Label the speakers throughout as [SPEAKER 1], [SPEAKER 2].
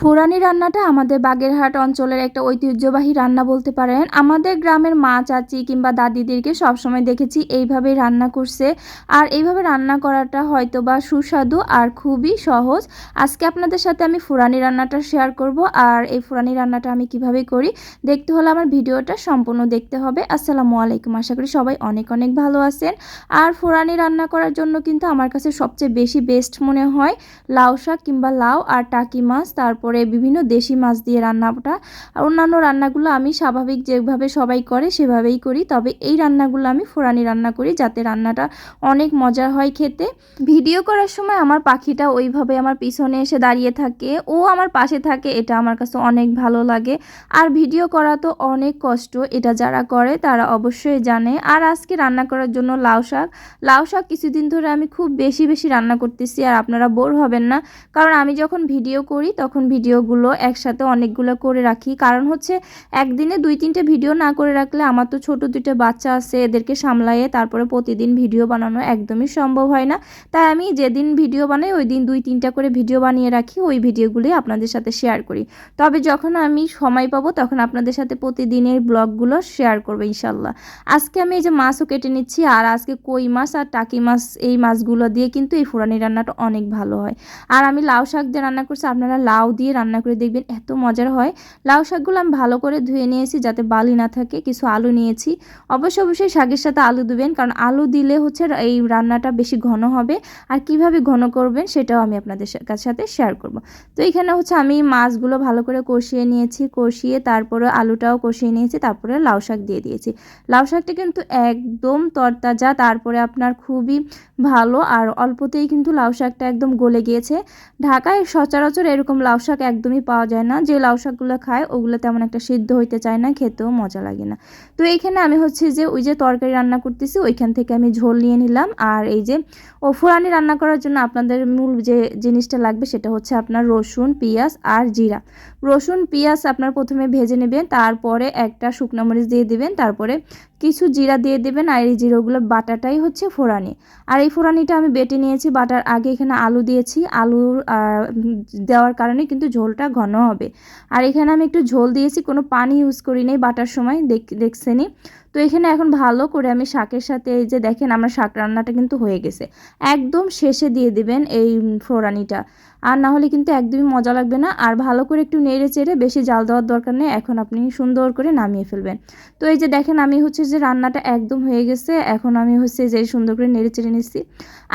[SPEAKER 1] ফুরানি রান্নাটা আমাদের বাগেরহাট অঞ্চলের একটা ঐতিহ্যবাহী রান্না বলতে পারেন। আমাদের গ্রামের মা, চাচি কিংবা দাদিদেরকে সবসময় দেখেছি এইভাবেই রান্না করছে। আর এইভাবে রান্না করাটা হয়তো বা সুস্বাদু আর খুবই সহজ। আজকে আপনাদের সাথে আমি ফুরানি রান্নাটা শেয়ার করব আর এই ফুরানি রান্নাটা আমি কীভাবে করি দেখতে হলে আমার ভিডিওটা সম্পূর্ণ দেখতে হবে। আসসালামু আলাইকুম। আশা করি সবাই অনেক অনেক ভালো আছেন। আর ফুরানি রান্না করার জন্য কিন্তু আমার কাছে সবচেয়ে বেশি বেস্ট মনে হয় লাউ শাক কিংবা লাউ আর টাকি মাছ, তারপরে বিভিন্ন দেশি মাছ দিয়ে রান্নাটা আর অন্যান্য রান্নাগুলো আমি স্বাভাবিক যেভাবে সবাই করে সেভাবেই করি। তবে এই রান্নাগুলো আমি ফোরানি রান্না করি যাতে রান্নাটা অনেক মজার হয় খেতে। ভিডিও করার সময় আমার পাখিটা ওইভাবে আমার পিছনে এসে দাঁড়িয়ে থাকে। ও আমার পাশে থাকে, এটা আমার কাছে অনেক ভালো লাগে। আর ভিডিও করা তো অনেক কষ্ট, এটা যারা করে তারা অবশ্যই জানে। আর আজকে রান্না করার জন্য লাউ শাক। লাউ শাক কিছুদিন ধরে আমি খুব বেশি বেশি রান্না করতেছি আর আপনারা বোর হবেন না। কারণ আমি যখন ভিডিও করি তখন ভিডিওগুলো একসাথে অনেকগুলো করে রাখি। কারণ হচ্ছে একদিনে দুই, তিনটে ভিডিও না করে রাখলে আমার তো ছোট দুটো বাচ্চা আছে, এদেরকে সামলাইয়ে তারপরে প্রতিদিন ভিডিও বানানো একদমই সম্ভব হয় না। তাই আমি যেদিন ভিডিও বানাই, ওই দিন দুই, তিনটা করে ভিডিও বানিয়ে রাখি, ওই ভিডিওগুলি আপনাদের সাথে শেয়ার করি। তবে যখন আমি সময় পাবো, তখন আপনাদের সাথে প্রতিদিনের ব্লগগুলো শেয়ার করব ইনশাল্লাহ আজকে আমি এই যে মাছও কেটে নিচ্ছি, আর আজকে কই মাছ আর টাকি মাছ, এই মাছগুলো দিয়ে কিন্তু এই ফুরানি রান্নাটা অনেক ভালো হয়। আর আমি লাউ শাক দিয়ে রান্না করছি, আপনারা লাউ দিয়ে রান্না করে দেখবেন এত মজার হয়। লাউ শাকগুলো আমি ভালো করে ধুয়ে নিয়েছি যাতে বালি না থাকে, কিছু আলু নিয়েছি। অবশ্যই অবশ্যই শাকের সাথে আলু দেবেন, কারণ আলু দিলে হচ্ছে এই রান্নাটা বেশি ঘন হবে। আর কীভাবে ঘন করবেন সেটাও আমি আপনাদের সাথে শেয়ার করব। তো এখানে হচ্ছে আমি মাছগুলো ভালো করে কষিয়ে নিয়েছি, কষিয়ে তারপরে আলুটাও কষিয়ে নিয়েছি, তারপরে লাউ শাক দিয়ে দিয়েছি। লাউ শাকটা কিন্তু একদম তরতাজা, তারপরে আপনার খুবই ভালো, আর অল্পতেই কিন্তু লাউ শাকটা একদম গলে গিয়েছে। ঢাকায় সচরাচর এরকম লাউ শাক একদমই পাওয়া যায় না। যে লাউ শাকগুলো খায়, ওগুলো তেমন একটা সিদ্ধ হইতে চায় না, খেতেও মজা লাগে না। তো এইখানে আমি হচ্ছে যে ওই যে তরকারি রান্না করতেছি, ওইখান থেকে আমি ঝোল নিয়ে নিলাম। আর এই যে, ও ফোড়ানি রান্না করার জন্য আপনাদের মূল যে জিনিসটা লাগবে, সেটা হচ্ছে আপনার রসুন, পেঁয়াজ আর জিরা। রসুন, পেঁয়াজ আপনার প্রথমে ভেজে নেবেন, তারপরে একটা শুকনো মরিচ দিয়ে দেবেন, তারপরে কিছু জিরা দিয়ে দেবেন, আর এই জিরোগুলো বাটাটাই হচ্ছে ফোড়ানি আর এই ফোড়ানিটা আমি বেটে নিয়েছি, বাটার আগে এখানে আলু দিয়েছি। আলু দেওয়ার কারণে কিন্তু ঝোলটা ঘন হবে। আর এখানে আমি একটু ঝোল দিয়েছি, কোনো পানি ইউজ করিনি, বাটার সময় দেখ দেখছেনি তো এখানে এখন ভালো করে আমি শাকের সাথে এই যে দেখেন আমার শাক রান্নাটা কিন্তু হয়ে গেছে। একদম শেষে দিয়ে দিবেন এই ফোড়ানিটা। আর না হলে কিন্তু একদমই মজা লাগবে না। আর ভালো করে একটু নেড়ে চেড়ে বেশি জাল দেওয়ার দরকার নেই। এখন আপনি সুন্দর করে নামিয়ে ফেলবেন। তো এই যে দেখেন আমি হচ্ছে যে রান্নাটা একদম হয়ে গেছে। এখন আমি হচ্ছে যে সুন্দর করে নেড়ে চেড়ে নিচ্ছি।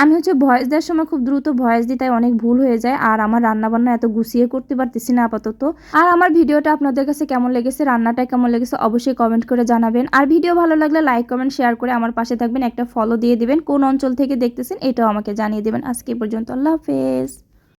[SPEAKER 1] আমি হচ্ছে ভয়েস দেওয়ার সময় খুব দ্রুত ভয়েস দিই, তাই অনেক ভুল হয়ে যায়। আর আমার রান্নাবান্না এত গুছিয়ে করতে পারতেছি না আপাতত। আর আমার ভিডিওটা আপনাদের কাছে কেমন লেগেছে রান্নাটা কেমন লেগেছে অবশ্যই কমেন্ট করে জানাবেন। আর ভিডিও ভালো লাগলে লাইক কমেন্ট শেয়ার করে আমার পাশে থাকবেন। একটা ফলো দিয়ে দিবেন। কোন অঞ্চল থেকে দেখতেছেন এটাও আমাকে জানিয়ে দেবেন। আজকে পর্যন্ত। আল্লাহ হাফেজ।